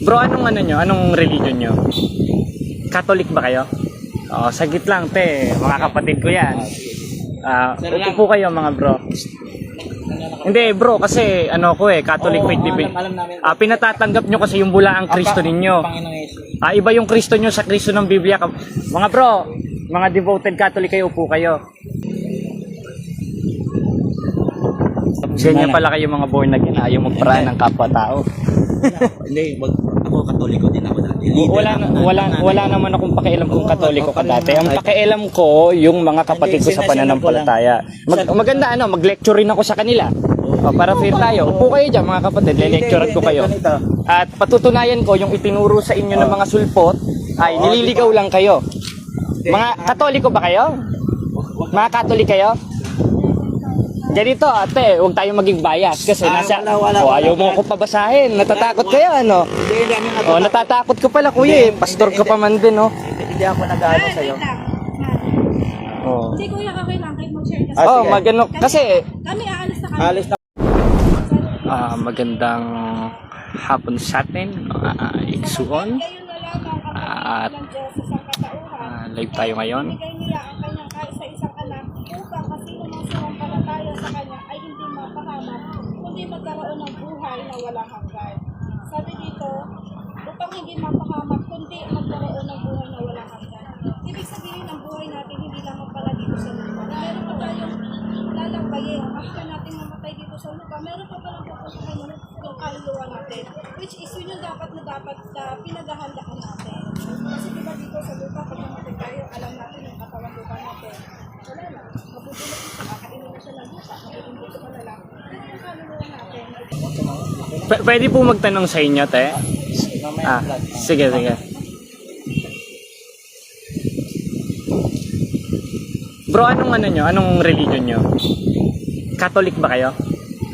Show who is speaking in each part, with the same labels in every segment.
Speaker 1: Bro, anong ano nyo? Anong religion nyo? Catholic ba kayo? Oo, sagit lang, te. Mga kapatid ko yan. Ah, upo po kayo mga bro. Hindi bro, kasi ano ko eh, Catholic faith divi- Ah, pinatatanggap nyo kasi yung bulaang Kristo ninyo. Ah, iba yung Kristo nyo sa Kristo ng Biblia. Mga bro, mga devoted Catholic kayo, upo kayo. Ganyan pala kayo mga born again, ayaw magparaan ng kapwa-tao.
Speaker 2: Hindi, wag ako katoliko din ako dati.
Speaker 1: Wala na, wala wala naman akong pakialam kung katoliko ka dati. Ang pakialam ko yung mga kapatid ko sa pananampalataya. Mag, maganda ano, mag-lecture rin ako sa kanila. O, para fair tayo. Upo kayo dyan mga kapatid, le-lecturean ko kayo. At patutunayan ko yung itinuro sa inyo ng mga sulpot ay nililigaw lang kayo. Mga katoliko ba kayo? Mga katolik kayo? Ganito ate, huwag tayong maging bias kasi
Speaker 2: Ah,
Speaker 1: nasa
Speaker 2: wala, wala,
Speaker 1: o,
Speaker 2: wala.
Speaker 1: ayaw mo ako pabasahin. Natatakot kayo ano?
Speaker 2: Hindi, hindi nag-
Speaker 1: Oh, natatakot ka pala kuya eh. Pastor ka pa man din, oh.
Speaker 2: Hindi ako nag-ano sa'yo.
Speaker 1: Oh.
Speaker 3: Hindi kuya, okay lang. Kahit mag-share ka.
Speaker 2: Ah,
Speaker 1: Oh,
Speaker 2: sige.
Speaker 1: magano kasi
Speaker 3: Kami aalis na kami.
Speaker 2: Alis na.
Speaker 1: ah, magandang hapon sa atin, mga igsuon.
Speaker 3: Kayo na lang ang
Speaker 1: At
Speaker 3: ng Diyos sa
Speaker 1: ah, live tayo ngayon.
Speaker 3: Ibigay niya ang kanyang kahit sa isang anak upang kasi namang sumampalataya sa kanya ay hindi mapahamak, kundi magkaroon ng buhay na walang hanggan. Sabi dito, upang hindi mapahamak, kundi magkaroon ng buhay na walang hanggan. Ibig sabihin ang buhay natin hindi lamang pala dito sa lupa. Meron pa tayong lalakbayin. After natin mamatay dito sa lupa, meron pa palang pupuntahan yung kaluluwa natin. Which is yun yung dapat na dapat na pinaghahandaan natin. Kasi diba dito sa lupa, pag namatay tayo, alam natin yung katawan lupa natin. Wala na. Mabubulot
Speaker 1: P- pwede po magtanong sa inyo, te? Ah, sige, sige. Bro, anong ano nyo? Anong religion nyo? Catholic ba kayo?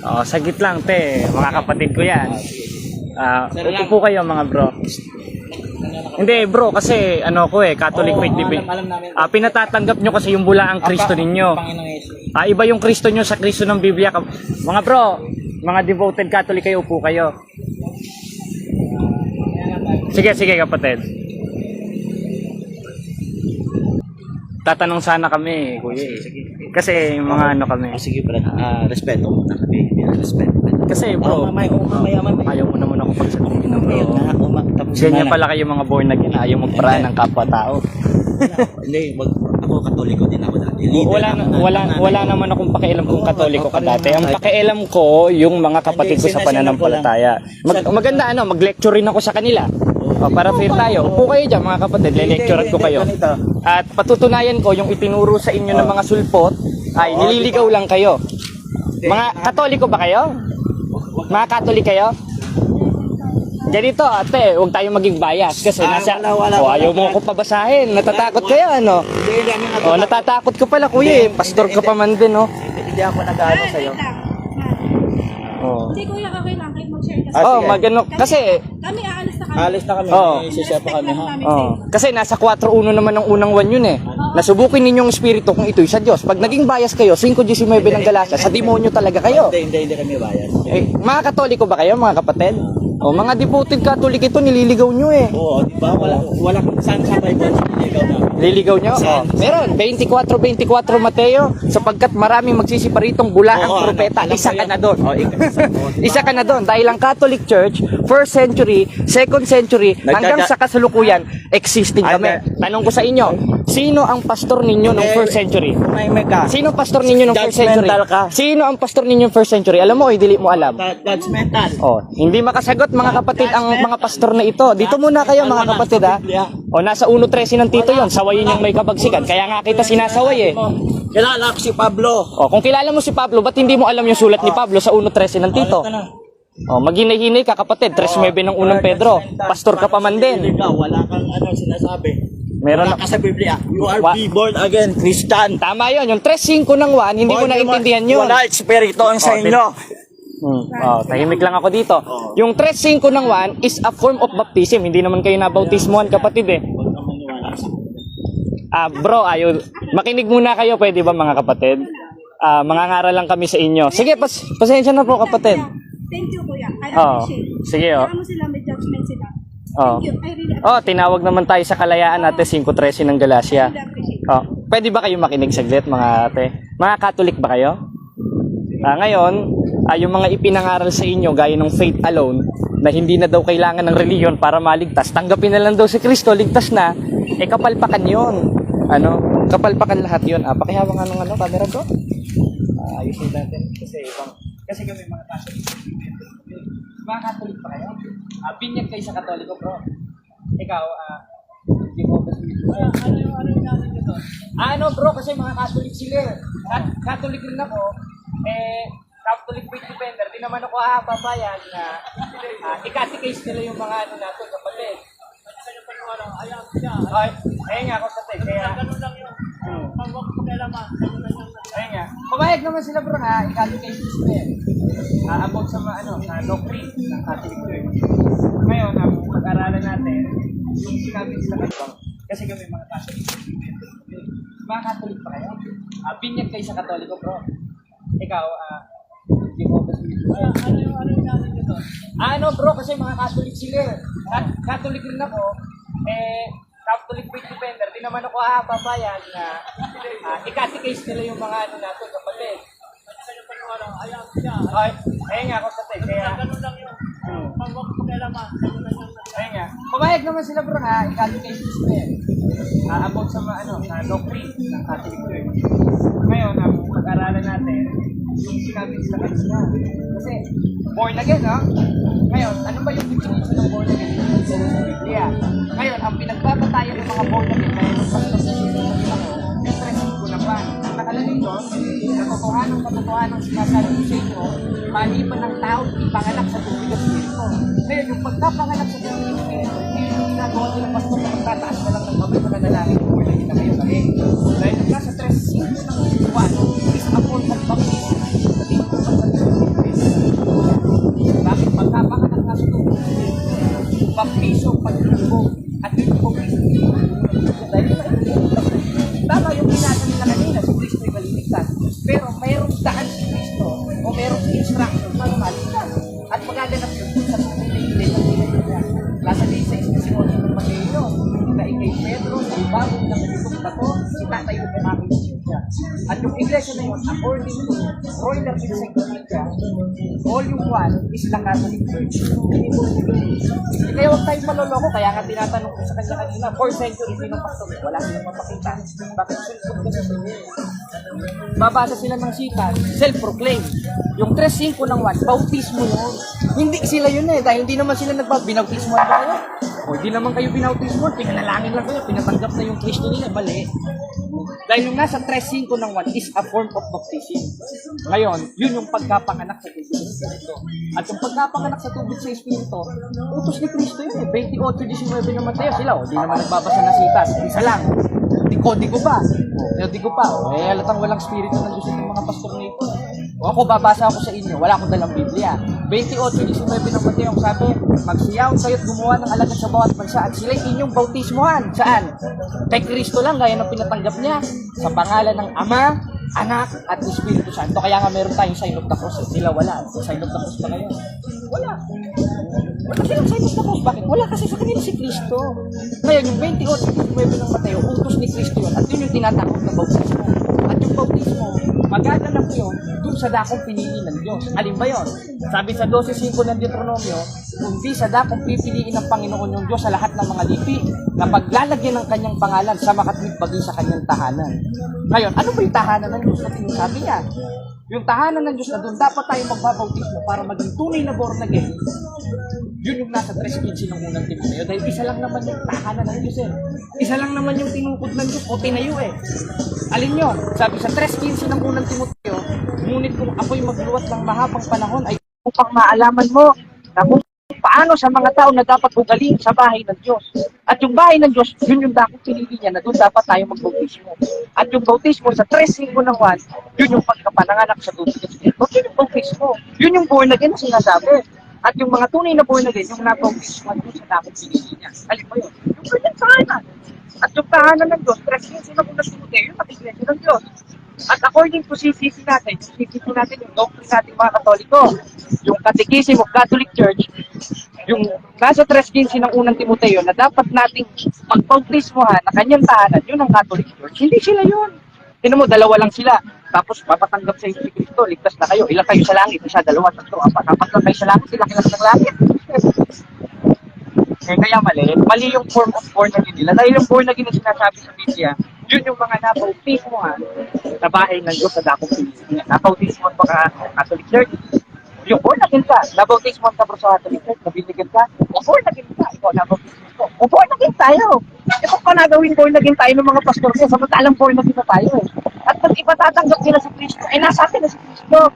Speaker 1: Oo, sagit lang, te. Mga kapatid ko yan. Ah, upo po kayo mga bro. Hindi bro, kasi ano ko eh, Catholic
Speaker 2: Oo,
Speaker 1: faith divi-
Speaker 2: alam- alam namin.
Speaker 1: Ah, pinatatanggap nyo kasi yung bulaang Kristo ninyo.
Speaker 2: Panginoong Yesus.
Speaker 1: Ah, iba yung Kristo nyo sa Kristo ng Biblia. Mga bro, mga devoted Catholic kayo, upo kayo. Sige, sige kapatid. Tatanong sana kami, kuya. eh. Kasi mga ano kami.
Speaker 2: Sige pala. Ah, respeto muna kami. Respeto.
Speaker 1: Kasi
Speaker 2: Bro,
Speaker 1: bro,
Speaker 2: mamaya, oh, mamaya, mamaya.
Speaker 1: ayaw mo naman ako pagsabihin ng
Speaker 2: Mamaya
Speaker 1: bro.
Speaker 2: na, uma, tapos
Speaker 1: Ganyan
Speaker 2: na.
Speaker 1: pala kayo mga born again, ayaw magparaan ng kapwa-tao.
Speaker 2: Hindi, wag ako katoliko din ako dati.
Speaker 1: Wala na, wala wala naman akong pakialam kung katoliko ka dati. Ang pakialam ko yung mga kapatid ko sa pananampalataya. Mag, maganda ano, mag-lecture rin ako sa kanila. O, para fair tayo. Upo kayo dyan mga kapatid, le-lecturean ko kayo. At patutunayan ko yung itinuro sa inyo ng mga sulpot ay nililigaw lang kayo. Mga katoliko ba kayo? Mga katolik kayo? Ganito ate, huwag tayong maging bias kasi
Speaker 2: Ah,
Speaker 1: nasa
Speaker 2: wala, wala,
Speaker 1: o,
Speaker 2: wala.
Speaker 1: ayaw mo ako pabasahin. Natatakot kayo ano?
Speaker 2: Hindi, hindi nag-
Speaker 1: Oh, natatakot ka pala kuya eh. Pastor ka pa man din, oh.
Speaker 2: Hindi ako nag-ano sa'yo.
Speaker 1: Oh.
Speaker 3: Hindi kuya, okay lang. Kahit mag-share ka.
Speaker 2: Ah,
Speaker 1: Oh,
Speaker 2: sige.
Speaker 1: magano kasi
Speaker 3: Kami aalis na kami.
Speaker 2: Alis na kami.
Speaker 1: Oo.
Speaker 2: May sisya pa kami ha.
Speaker 1: oh, kasi nasa 4-1 naman ang unang one yun eh. Nasubukin ninyong espiritu kung ito'y sa Diyos. Pag naging bias kayo, 5-19 ng Galacia, sa demonyo talaga kayo.
Speaker 2: Hindi, hindi, hindi kami bayad.
Speaker 1: Eh, mga katoliko ba kayo, mga kapatid? O, mga devoted katolik ito, nililigaw nyo eh.
Speaker 2: Oo, di ba? Wala, wala saan sa Bible siniligaw na.
Speaker 1: Liligaw nyo? Oh. Meron, 24-24 Mateo, sapagkat maraming magsisiparitong bulaang
Speaker 2: Oo,
Speaker 1: propeta,
Speaker 2: alam ko
Speaker 1: isa ka
Speaker 2: yan.
Speaker 1: na doon.
Speaker 2: Oo, ikaw.
Speaker 1: Isa ka na doon dahil ang Catholic Church, first century, second century, hanggang
Speaker 2: Nagdada-
Speaker 1: sa kasalukuyan, existing
Speaker 2: Ay,
Speaker 1: kami.
Speaker 2: may-
Speaker 1: Tanong ko sa inyo, sino ang pastor ninyo ng
Speaker 2: Hindi.
Speaker 1: first century?
Speaker 2: May may ka.
Speaker 1: Sino ang pastor ninyo ng first century?
Speaker 2: Judgmental ka.
Speaker 1: Sino ang pastor ninyo ng first century? Alam mo o hindi mo alam?
Speaker 2: Judgmental.
Speaker 1: Oh, hindi makasagot mga kapatid ang mga pastor na ito. Dito muna kayo mga kapatid ha. O nasa 1.13 ng tito yon, sawayin niyang may kabagsikan. Kaya nga kita sinasaway eh.
Speaker 2: Kilala ko si Pablo.
Speaker 1: O, kung kilala mo si Pablo, ba't hindi mo alam yung sulat ni Pablo sa 1.13 ng tito?
Speaker 2: Ito na.
Speaker 1: O, maghinay-hinay ka kapatid, 3.9 ng unang Pedro. Pastor ka pa man din.
Speaker 2: Wala kang ano sinasabi.
Speaker 1: Meron
Speaker 2: Wala ka sa Biblia. You are
Speaker 1: Wa-
Speaker 2: be born again, Christian.
Speaker 1: Tama yon yung 3.5 ng 1, hindi ko naintindihan yun.
Speaker 2: Wala espiritu ang sa
Speaker 1: Oh,
Speaker 2: inyo.
Speaker 1: Hmm. Oh, tahimik lang ako dito. Yung 3.5 ng 1 is a form of baptism. Hindi naman kayo nabautismohan kapatid eh. Ah, bro, ayo. Makinig muna kayo, pwede ba mga kapatid? Ah, mangangaral lang kami sa inyo. Sige, pas pasensya na po kapatid.
Speaker 3: Thank you kuya. Kahit
Speaker 4: Oo.
Speaker 3: appreciate.
Speaker 4: Sige, oh.
Speaker 3: Kaya mo sila, may judgment sila.
Speaker 4: Oo.
Speaker 3: Thank you. I really
Speaker 4: Oh, tinawag naman tayo sa kalayaan natin 513 ng Galacia.
Speaker 3: really appreciate.
Speaker 4: Oh, pwede ba kayo makinig saglit mga ate? Mga Catholic ba kayo? Ah, ngayon, ah, yung mga ipinangaral sa inyo gaya ng faith alone na hindi na daw kailangan ng reliyon para maligtas, tanggapin na lang daw si Kristo, ligtas na, eh kapalpakan yon. Ano? Kapalpakan lahat yon. Ah, pakihawa nga ng ano, camera ko. Ah, ayusin natin kasi ibang kasi kami mga Catholic. Mga Catholic ba kayo? Ah, binyag kayo sa Katoliko, bro. Ikaw, ah, Jehovah's Witness. ano yung ano yung natin dito? Ah, ano bro, kasi mga Catholic sila. Cat- Catholic rin ako. Eh, Catholic faith defender. Di naman ako hahapapayan na uh, i-catechize nila yung mga ano natin, kapatid. Ay, ayun nga, kapatid. Kaya, ganun lang yun. Hmm. Ayun nga. Pumayag naman sila bro na i-catechize sila. eh. Ah, about sa mga ano, sa doctrine ng Catholic Church. Ngayon, ang pag-aralan natin, yung sinabi sa kanila, kasi kami mga Catholic. Mga Catholic pa kayo? Ah, binyag kayo sa Katoliko, bro. Ikaw, ah, Jehovah's Witness. ano yung ano yung natin dito? Ah, ano bro, kasi mga Catholic sila. eh. Cat- Catholic rin ako. Eh, Catholic faith defender. Di naman ako hahapapayan na ah, i-catechize nila yung mga ano natin, kapatid. Ay, ayun nga, kapatid. Kaya, ganun lang yun. Hmm. Ayun nga. Pumayag naman sila bro na i-catechize sila. eh. Ah, about sa mga ano, sa doctrine ng Catholic Church. Ngayon, ang pag-aralan natin, yung sinabi sa kanila. Kasi, born again, no? Ngayon, ano ba yung definition ng born again? Sa Biblia. Ngayon, ang pinagbabatayan ng mga born again, kaya sa ko, na pa. Ang nakalagay doon, katotohanan katotohanan sinasabi ko sa inyo, maliban ng tao, ipanganak sa tubig at spirito. Ngayon, yung pagkapanganak sa tubig at spirito, hindi yung ginagawa nila pastor na magtataas na lang Kaya huwag tayong maloloko, kaya nga tinatanong ko sa kanya kanina, 4 century ng pastor, wala silang mapakita. Bakit? Babasa sila ng sikat, self-proclaim. Yung 3.5 ng 1, bautismo yun. Hindi sila yun eh, dahil hindi naman sila nagbabinautismo ba kayo? O hindi naman kayo binautismo, pinanalangin lang kayo, pinatanggap na yung Kristo nila, mali. Dahil yung nasa 3.5 ng 1 is a form of baptism. Ngayon, yun yung pagkapanganak sa tubig sa Espiritu. At yung pagkapanganak sa tubig sa Espiritu, utos ni Kristo yun eh. 28-19 ng Mateo sila, o di naman nagbabasa ng sitas, isa lang. Di ko, di ko pa. O, di ko pa. Eh, halatang walang spirito ng Diyos ng mga pastor na ito. O ako, babasa ako sa inyo, wala akong dalang Biblia. 28-19 ng Mateo, ang sabi, magsiyaw kayo't gumawa ng alagad sa bawat bansa at sila'y inyong bautismohan. Saan? Kay Kristo lang, gaya ng pinatanggap niya. Sa pangalan ng Ama, Anak, at Espiritu Santo. Kaya nga meron tayong sign of the cross. Sila wala. Sign of the cross ba kayo? Wala. Wala silang sign of the cross. Bakit? Wala kasi sa kanila si Kristo. Ngayon, yung 28 ng Mateo, utos ni Kristo yun. At yun yung tinatakot na bautismo. At yung bautismo, magaganap yun dun sa dakong pinili ng Diyos. Alin ba yun? Sabi sa 12.5 ng Deuteronomio, kundi sa dakong pipiliin ng Panginoon yung Diyos sa lahat ng mga lipi na paglalagyan ng kanyang pangalan sa makatwid bagay sa kanyang tahanan. Ngayon, ano ba yung tahanan ng Diyos na sinasabi niya? Yung tahanan ng Diyos na doon dapat tayo magbabautismo para maging tunay na born again, yun yung nasa 3.15 ng unang Timoteo. Dahil isa lang naman yung tahanan ng Diyos eh. Isa lang naman yung tinukod ng Diyos o tinayo eh. Alin yun? Sabi sa 3.15 ng unang Timoteo, ngunit kung ako'y magluwat ng mahabang panahon ay upang maalaman mo na kung paano sa mga tao na dapat ugaling sa bahay ng Diyos. At yung bahay ng Diyos, yun yung dakong pinili niya na doon dapat tayo magbautismo. At yung bautismo sa 3.5 ng 1, yun yung pagkapananganak sa tubig. Yun yung bautismo. Yun yung born again na sinasabi. At yung mga tunay na born again, yung nabautismo doon sa dakong pinili niya. Alin mo yun? Yung kanyang tahanan. At yung tahanan ng Diyos, 3.15 ng unang Timoteo, yung nakikilensya ng Diyos. At according to CCC natin, CCC natin yung doctrine natin mga Katoliko, yung Catechism of Catholic Church, yung nasa 3.15 ng unang Timoteo na dapat nating pagpautismohan na kanyang tahanan, yun ang Catholic Church. Hindi sila yun. Tinan mo, dalawa lang sila. Tapos papatanggap sa si Kristo, ligtas na kayo. Ilan kayo sa langit? Isa, dalawa, tatlo, apat. Apat lang kayo sa langit, sila kilas ng langit. Eh, kaya mali. Mali yung form of born again nila. Dahil yung born again na sinasabi sa Biblia, yun yung mga napautismohan sa bahay ng Diyos sa dakong Pilipinas. Napautismohan ba ka Catholic Church? Yung born again ka, nabautismohan ka bro sa Catholic Church, nabibigyan ka, born again ka, ikaw nabautismohan ko. O born again tayo. E kung pa nagawin born again tayo ng mga pastor ko, samantalang born again na tayo eh. At pag ipatatanggap nila si Kristo, eh nasa atin na si Kristo.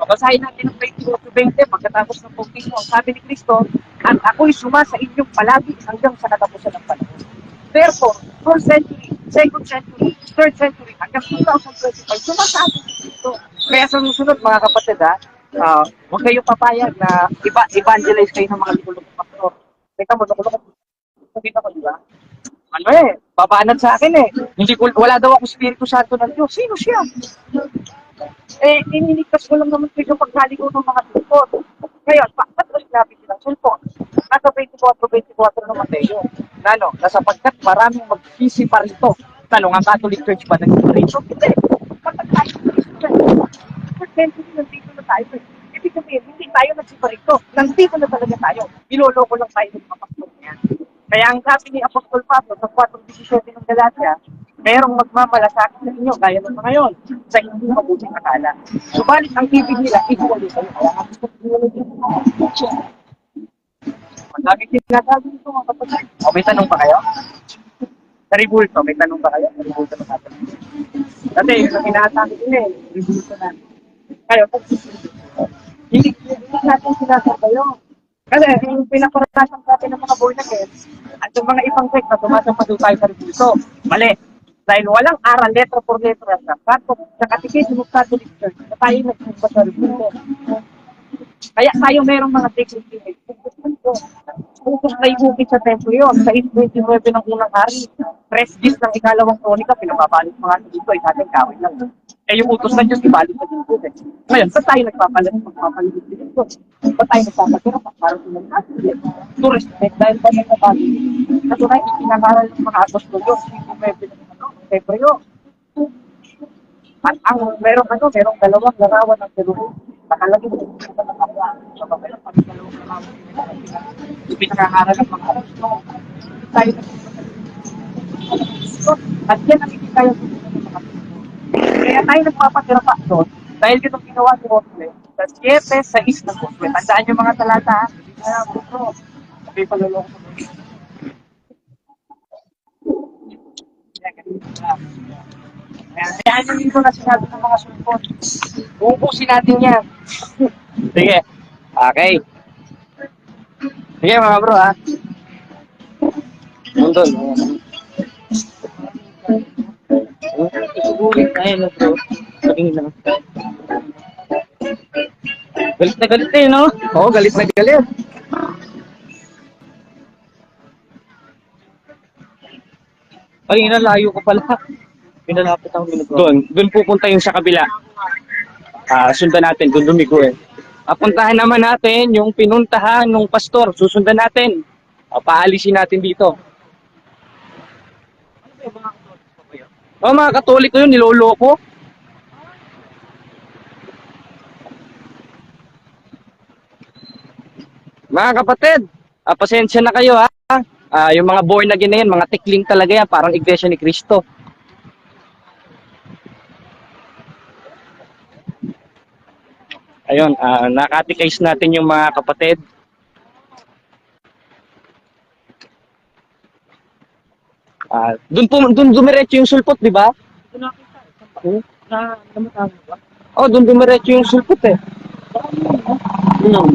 Speaker 4: O, Basahin natin ang 28-20 pagkatapos ng bautismo. Ang sabi ni Kristo, at ako'y suma sa inyong palagi hanggang sa katapusan ng panahon. Therefore, 4th century, 2nd century, 3rd century, hanggang 2025, suma sa atin si Kristo. Kaya sa susunod, mga kapatid, ha, ah, huwag kayong papayag na iba, evangelize kayo ng mga likulong pastor. Teka mo, nakulong ko, di ba? Ano eh, babanat sa akin eh. Hindi ko, wala daw ako Espiritu Santo ng Diyos. Sino siya? Eh, iniligtas ko lang naman kayo yung pagkali ko ng mga tulpot. Ngayon, bakit ba sinabi silang sulpot? Nasa 24-24 na Mateo. Na ano, na sapagkat maraming magsisi pa rito. Tanong, ang Catholic Church ba nagsipa rito? Hindi. Kapag tayo First century, nandito na tayo. Ibig sabihin, hindi tayo nagsipa rito. Nandito na talaga tayo. Niloloko lang tayo ng mga pastor niya. Kaya ang sabi ni Apostol Pablo sa 4.17 ng Galatia, merong magmamalasakit sa inyo, gaya ng mga ngayon, sa hindi mabuting akala. Subalit ang ibig nila, iguwali sa'yo. Kaya nga gusto ko nila Ang dami sinasabi nito mga kapatid. O may tanong pa kayo? Sa Ribulto, may tanong pa kayo? Sa Ribulto na natin. Kasi yun ang inaatake nila eh. Ribulto na. Kayo, hindi, hindi natin sinasabayo. Kasi yung pinakaranasan natin ng mga born again, at yung mga ibang sect na tumasamado tayo sa Ribulto, mali. Dahil walang aral, letra por letra sa Catholic, sa Catechism of Catholic Church, na tayo nagsimba sa Ribulto. Kaya tayo merong mga sacred Focus na iukit sa templo yun. Sa 829 ng unang hari. Press gis ng ikalawang kronika, pinapabalik mga sa dito, ay sa atin kawin lang. Eh yung utos ng Diyos, ibalik sa dito. Eh. Ngayon, saan tayo nagpapalit? Magpapalit dito. Saan tayo nagpapatira? Para sa mga natin. To respect, dahil ba nagpapalit? Katunay, pinangaral ng mga apostol yun. 829 ng Hebreo. At ang merong ano, merong dalawang larawan ng Jerusalem. Nakalagay mo sa mga kapwa. So, meron pa dalawang larawan yung pinakaharal ng mga apostol. Tayo na at yan ang hindi tayo ng. Kaya tayo nagpapatira pa doon dahil ang ginawa ni Josue sa 7 sa is ng Josue. Tandaan yung mga talata, na lang ito. Sabi palulong ko. Kaya ganito na. Kaya kaya yung dito na sinabi ng mga sulpon. Uubusin natin yan. Sige. Okay. Sige mga bro ha.
Speaker 1: Mundo.
Speaker 4: Isubuhin tayo na bro. Sabihin lang. Galit na galit eh, no?
Speaker 1: Oo, galit na galit.
Speaker 4: Ay, inalayo ko pala. Pinalapit ako minuto.
Speaker 1: Doon, doon pupunta yung sa kabila. Ah, sundan natin, doon lumigo eh. Apuntahan naman natin yung pinuntahan ng pastor. Susundan natin. Ah, paalisin natin dito. Oh, mga katoliko yun, niloloko. Mga kapatid, ah, pasensya na kayo ha. Ah, yung mga born again na yan, mga tikling talaga yan, parang iglesia ni Cristo. Ayun, ah nakatikais natin yung mga kapatid. Ah, doon po doon dumiretso yung sulpot, di ba? Hmm?
Speaker 4: Na, namatawag ba?
Speaker 1: Oh, doon dumiretso yung sulpot eh. Hmm.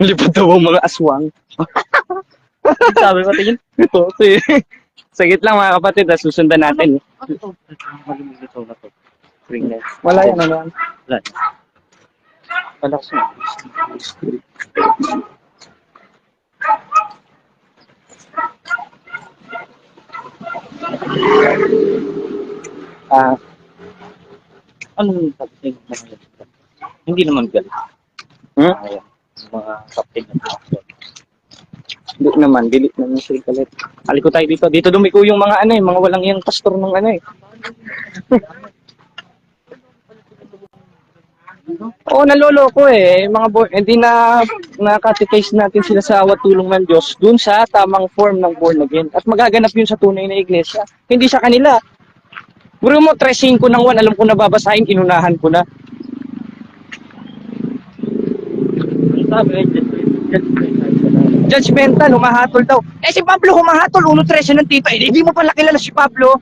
Speaker 1: Lipad daw ang mga aswang.
Speaker 4: Sabi ko, tingin.
Speaker 1: Ito, ito eh. Sagit lang mga kapatid, ah, susundan natin.
Speaker 5: Ano to? Na to.
Speaker 1: Wala yan, ano yan.
Speaker 5: Wala.
Speaker 1: Wala kasi. Ah,
Speaker 5: Anong mga yan? Hindi naman galit.
Speaker 1: hmm?
Speaker 5: Ayan. Mga captain ng mga yan.
Speaker 1: Hindi naman, delete naman sila kalit. Aliko tayo dito. Dito dumiko yung mga ano eh, mga walang yung pastor ng ano eh. Oo, naloloko eh. Mga boy, hindi na nakatitize natin sila sa awat tulong ng Diyos dun sa tamang form ng born again. At magaganap yun sa tunay na iglesia. Hindi sa kanila. Buro mo, 3.5 ng 1, alam ko na babasahin, inunahan ko na.
Speaker 5: Sabi
Speaker 1: Judgmental, humahatol daw. Eh si Pablo humahatol, 1.13 ng tito. Eh, hindi mo pala kilala si Pablo.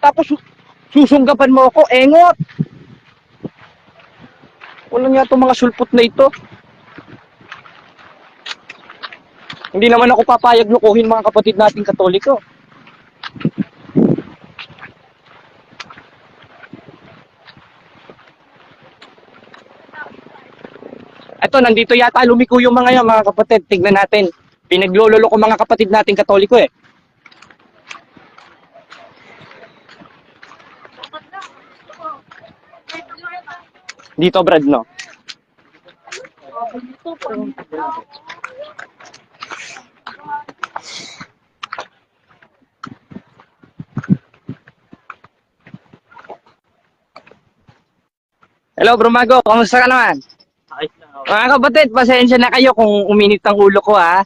Speaker 1: Tapos su- susunggapan mo ako, engot. Walang nga mga sulpot na ito. Hindi naman ako papayag lukuhin mga kapatid nating katoliko. Eto, nandito yata lumiko yung mga yan, mga kapatid. Tignan natin. Pinaglololo ko mga kapatid nating katoliko eh. Dito, Brad, no? Hello, Brumago. Kamusta ka naman? Mga kapatid, pasensya na kayo kung uminit ang ulo ko ha.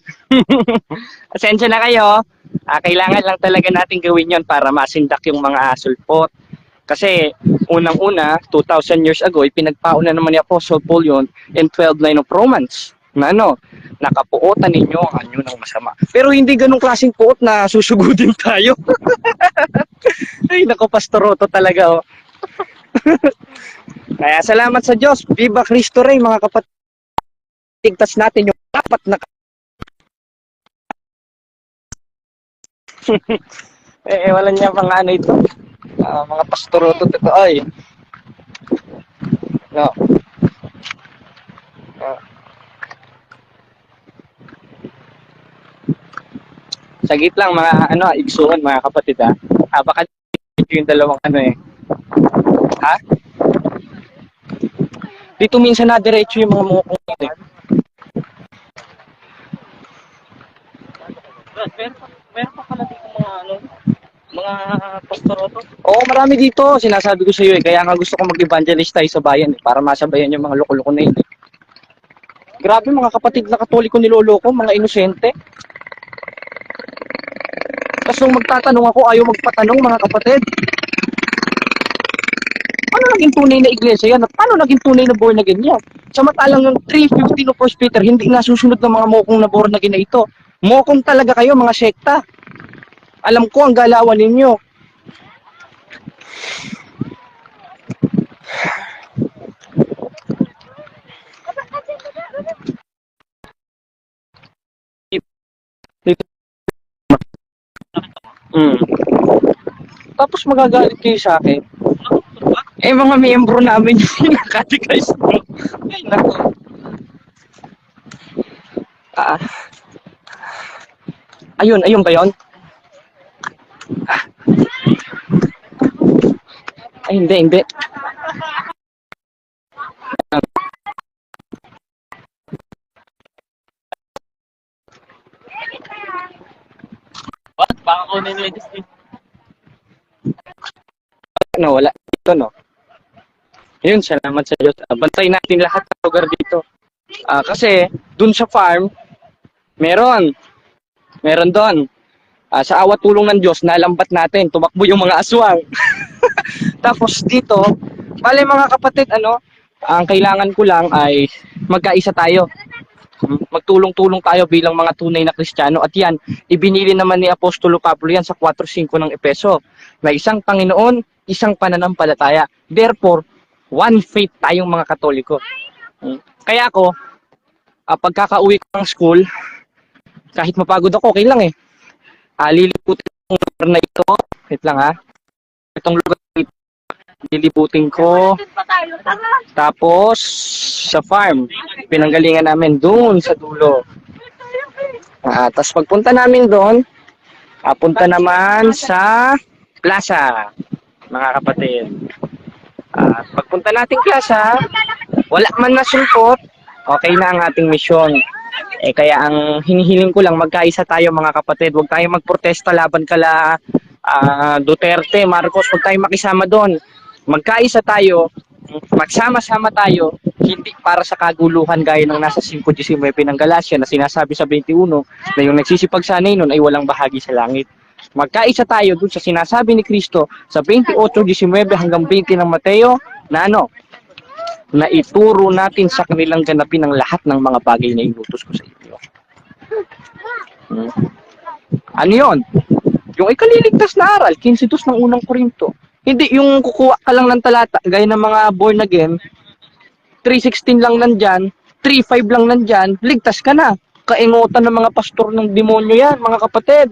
Speaker 1: pasensya na kayo. Ah, kailangan lang talaga natin gawin yon para masindak yung mga sulpot. Kasi unang-una, 2,000 years ago, pinagpauna naman ni Apostle Paul yun in 12 line of Romans. Na ano, nakapuotan ninyo ang anyo ng masama. Pero hindi ganong klaseng puot na susugudin tayo. Ay, nako, pastoroto talaga oh. Kaya salamat sa Diyos. Viva Cristo Rey, mga kapatid. Tigtas natin yung dapat na eh, eh, wala niya pang ano ito. Ah, mga pastoroto ito. Ay. No. Ah. Sagit lang mga ano, igsuhan mga kapatid ha. Ah, baka yung dalawang ano eh. Ha? Dito minsan na diretso yung mga mukong natin.
Speaker 5: Brad, meron pa, meron pa pala dito mga ano, mga pastoroto.
Speaker 1: Oo, marami dito. Sinasabi ko sa iyo eh. Kaya nga gusto ko mag-evangelist tayo sa bayan eh, para masabayan yung mga loko-loko na yun. eh. Grabe mga kapatid na katoliko niloloko, mga inosente. Tapos nung magtatanong ako, ayaw magpatanong mga kapatid. Paano naging tunay na iglesia yan? At paano naging tunay na born again yan? Samantalang yung 350 no First Peter, hindi nasusunod ng mga mokong na born again na ito. Mokong talaga kayo, mga sekta. Alam ko ang galawan ninyo. Mm. Tapos magagalit kayo sa akin. Eh, mga miyembro namin yung nakatikas. Ay, nako. Ah. Ayun, ayun ba yun? Ah. Ay, hindi, hindi.
Speaker 5: What? Baka ko na nila Justin.
Speaker 1: Ano, wala dito, no? Yun, salamat sa Diyos. Ah, bantay natin lahat ng lugar dito. Ah, kasi, dun sa farm, meron. Meron doon. Ah, sa awat tulong ng Diyos, nalambat natin. Tumakbo yung mga aswang. Tapos dito, bale mga kapatid, ano, ang kailangan ko lang ay magkaisa tayo. Magtulong-tulong tayo bilang mga tunay na Kristiyano. At yan, ibinili naman ni Apostolo Pablo yan sa 4.5 ng Epeso. Na isang Panginoon, isang pananampalataya. Therefore, one faith tayong mga Katoliko. Hmm. Kaya ako, ah, pagkakauwi ko ng school, kahit mapagod ako, okay lang eh. Ah, liliputin lugar na ito, wait lang ha. Itong lugar na ito, lilibutin ko. Tapos, sa farm, pinanggalingan namin doon sa dulo. Ah, tapos pagpunta namin doon, ah, naman sa plaza, mga kapatid. At pagpunta natin plaza, wala man na sulpot, okay na ang ating misyon. Eh kaya ang hinihiling ko lang magkaisa tayo mga kapatid. Huwag tayo magprotesta laban kala ah, Duterte, Marcos, huwag tayo makisama doon. Magkaisa tayo, magsama-sama tayo, hindi para sa kaguluhan gaya ng nasa 5.19 ng Galacia na sinasabi sa 21 na yung nagsisipag sanay nun ay walang bahagi sa langit. Magkaisa tayo dun sa sinasabi ni Kristo sa 28.19 hanggang 20 ng Mateo na ano, na ituro natin sa kanilang ganapin ang lahat ng mga bagay na inutos ko sa inyo. Hmm. Ano yon? Yung ikaliligtas na aral, 15 ng unang Korinto. Hindi yung kukuha ka lang ng talata, gaya ng mga born again, 316 lang nandyan, 35 lang nandyan, ligtas ka na. Kaingutan ng mga pastor ng demonyo yan, mga kapatid.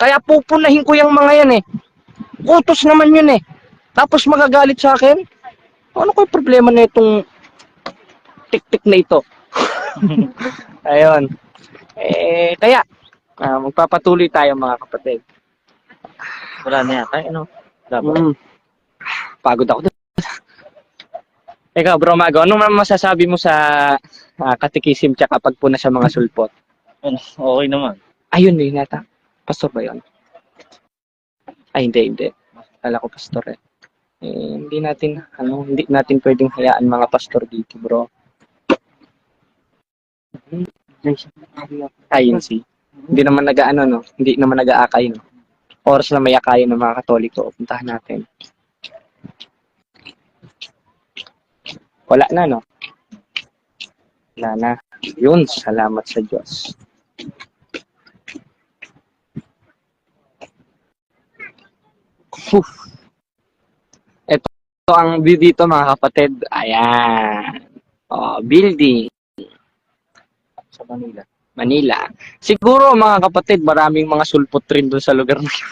Speaker 1: Kaya pupunahin ko yung mga yan eh. Utos naman yun eh. Tapos magagalit sa akin. Ano ko yung problema na itong tik-tik na ito? Ayun. Eh, kaya, ah, magpapatuloy tayo mga kapatid.
Speaker 2: Wala na yata, ano? Dapat.
Speaker 1: Mm. Pagod ako. Ikaw, bro Mago, ano man masasabi mo sa uh, katikisim tsaka pagpuna sa mga sulpot?
Speaker 2: Okay naman.
Speaker 1: Ayun, yun yata. Pastor ba yun? Ay, hindi, hindi. Kala ko pastor eh. Eh. Hindi natin, ano, hindi natin pwedeng hayaan mga pastor dito, bro. Ayun si. Hindi naman nag-ano, no? Hindi naman nag-aakay, no? Oras na may akayin ng mga katoliko. Puntahan natin. Wala na, no? Wala na. Yun, salamat sa Diyos. Whew. Ito ang view dito mga kapatid. Ayan. Oh, building.
Speaker 2: Sa Manila.
Speaker 1: Manila. Siguro mga kapatid, maraming mga sulpot rin doon sa lugar na yun.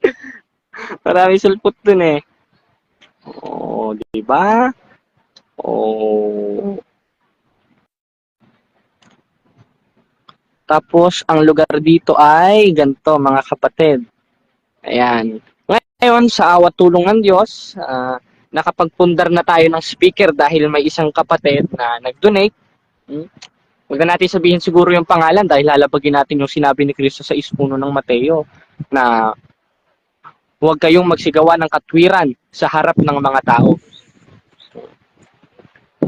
Speaker 1: maraming sulpot doon eh. Oh, di ba? Oh. Tapos, ang lugar dito ay ganito mga kapatid. Ayan. Ngayon, sa awat tulong ng Diyos, ah, nakapagpundar na tayo ng speaker dahil may isang kapatid na nag-donate. Hmm? Huwag na natin sabihin siguro yung pangalan dahil lalabagin natin yung sinabi ni Kristo sa ispuno ng Mateo na huwag kayong magsigawa ng katwiran sa harap ng mga tao.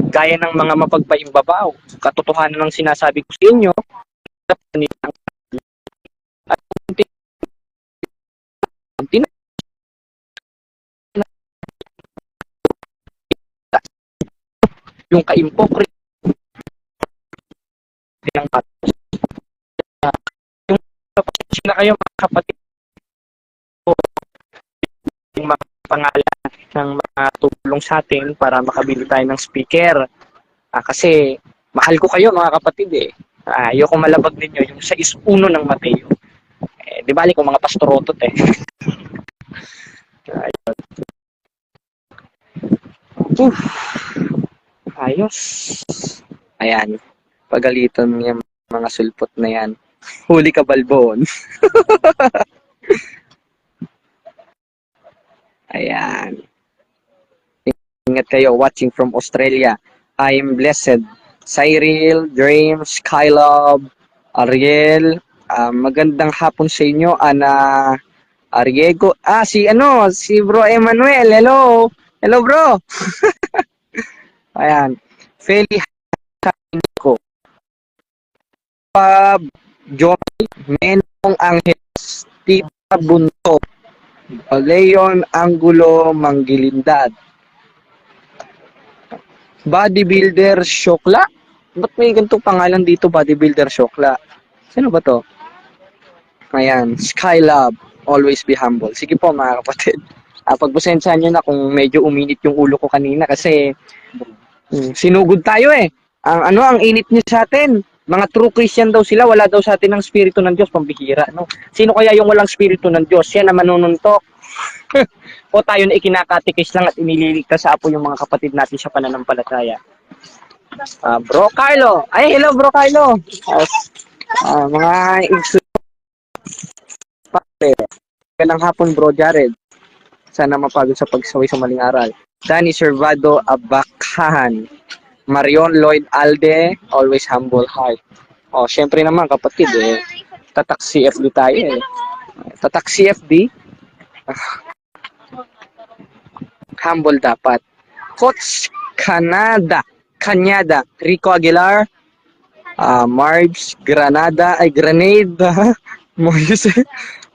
Speaker 1: Gaya ng mga mapagpaimbabaw, katotohanan ng sinasabi ko sa inyo, at yung kaimpokrit ng patos. Yung pasensya na kayo mga kapatid ko, yung mga pangalan ng mga tulong sa atin para makabili tayo ng speaker. Ah, kasi mahal ko kayo mga kapatid eh. Ah, ayoko malabag ninyo yung sa ispuno ng Mateo. Eh, di bali ko mga pastorotot eh. Ayun. Uf. Ayos. Ayan. Pagalitan niya mga sulpot na yan. Huli ka balbon. Ayan. Ingat kayo watching from Australia. I am blessed. Cyril, Dream, Skylove, Ariel, ah, magandang hapon sa inyo, Ana Ariego. Ah, si ano, si Bro Emmanuel. Hello. Hello, bro. Ayan. Feli ko. Pab Joy Menong Angeles Tita Bunto Leon Angulo Manggilindad Bodybuilder Shokla Ba't may ganitong pangalan dito Bodybuilder Shokla Sino ba to? Ayan Skylab Always be humble Sige po mga kapatid ah, Pagpasensyahan nyo na kung medyo uminit yung ulo ko kanina kasi mm, sinugod tayo eh ang ano ang init niya sa atin Mga true Christian daw sila, wala daw sa atin ng Espiritu ng Diyos, pambihira, no? Sino kaya yung walang Espiritu ng Diyos? Yan na manununtok. o tayo na ikinakatikis lang at inililigtas sa apo yung mga kapatid natin sa pananampalataya. Ah, bro Carlo. Ay, hello bro Carlo. Ah, mga igsu pare. Ganang hapon bro Jared. Sana mapagod sa pagsaway sa maling aral. Danny Servado Abakahan. Marion Lloyd Alde, always humble heart. Oh, syempre naman kapatid eh. Tatak CFD tayo eh. Tatak CFD. humble dapat. Coach Canada. Kanyada. Rico Aguilar. ah Marbs Granada. Ay, Grenade. Moises.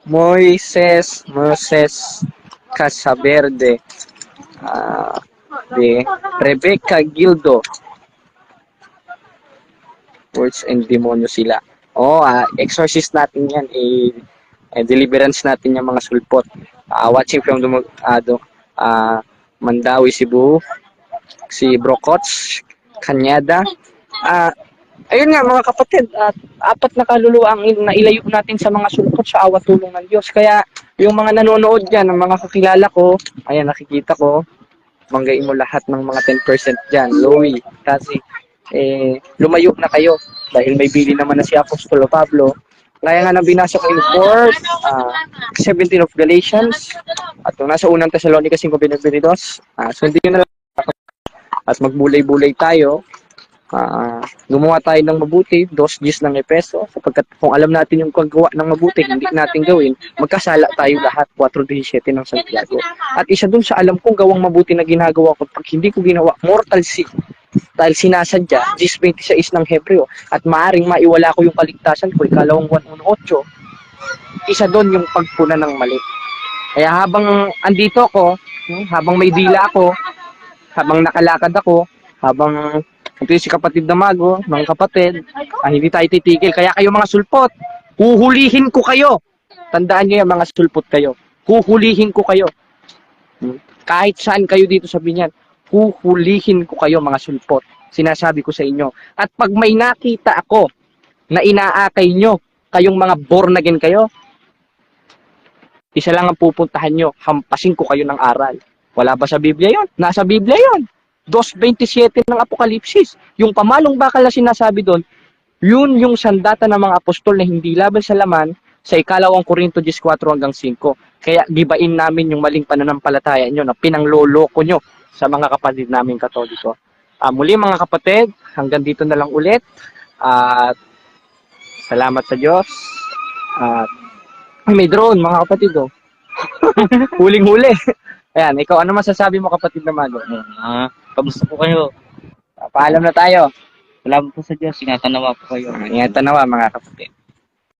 Speaker 1: Moises. Moses Casaverde. Ah, de Rebecca Gildo. Words and demonyo sila. Oh, ah, exorcist natin yan. Eh, eh, deliverance natin yung mga sulpot. Ah, watching from the ah, do, ah, Mandawi, Cebu. Si Brocots, Kanyada. Ah, ayun nga mga kapatid, at apat na kaluluwa ang nailayo natin sa mga sulpot sa awa tulong ng Diyos. Kaya yung mga nanonood dyan, ang mga kakilala ko, ayan nakikita ko, banggain mo lahat ng mga 10% dyan. Louie, kasi eh, lumayo na kayo dahil may bili naman na si Apostolo Pablo. Kaya nga nang binasa ko yung 4, ah, 17 of Galatians, at yung nasa unang Thessalonica 5.22, ah, sundin nyo na lang at magbulay-bulay tayo. Ah, gumawa tayo ng mabuti, dos gis ng Epeso, sapagkat kung alam natin yung paggawa ng mabuti, hindi natin gawin, magkasala tayo lahat, 4.17 ng Santiago. At isa dun sa alam kong gawang mabuti na ginagawa ko, pag hindi ko ginawa, mortal sin. Dahil sinasadya, 10.26 ng Hebreo, at maaring maiwala ko yung kaligtasan ko, ikalawang 1.18, isa doon yung pagpuna ng mali. Kaya habang andito ako, hmm, habang may dila ako, habang nakalakad ako, habang ito yung si kapatid Damago, mga kapatid, ah, hindi tayo titigil. Kaya kayo mga sulpot, huhulihin ko kayo. Tandaan niyo yan, mga sulpot kayo. Huhulihin ko kayo. Hmm. Kahit saan kayo dito sa binyan, huhulihin ko kayo mga sulpot. Sinasabi ko sa inyo. At pag may nakita ako na inaakay nyo, kayong mga born again kayo, isa lang ang pupuntahan nyo, hampasin ko kayo ng aral. Wala ba sa Biblia yon? Nasa Biblia yon. 2.27 ng Apokalipsis. Yung pamalong bakal na sinasabi doon, yun yung sandata ng mga apostol na hindi laban sa laman sa ikalawang Korinto 14 hanggang 5. Kaya gibain namin yung maling pananampalataya nyo na pinangloloko nyo sa mga kapatid namin katoliko. Ah, muli mga kapatid, hanggang dito na lang ulit. At salamat sa Diyos. At ay, may drone mga kapatid oh. Huling-huli. Ayan, ikaw ano masasabi mo kapatid na Mago?
Speaker 2: Ah, kamusta po kayo?
Speaker 1: Paalam na tayo.
Speaker 2: Salamat po sa Diyos, sinatanawa po kayo.
Speaker 1: Ingatan nawa mga kapatid.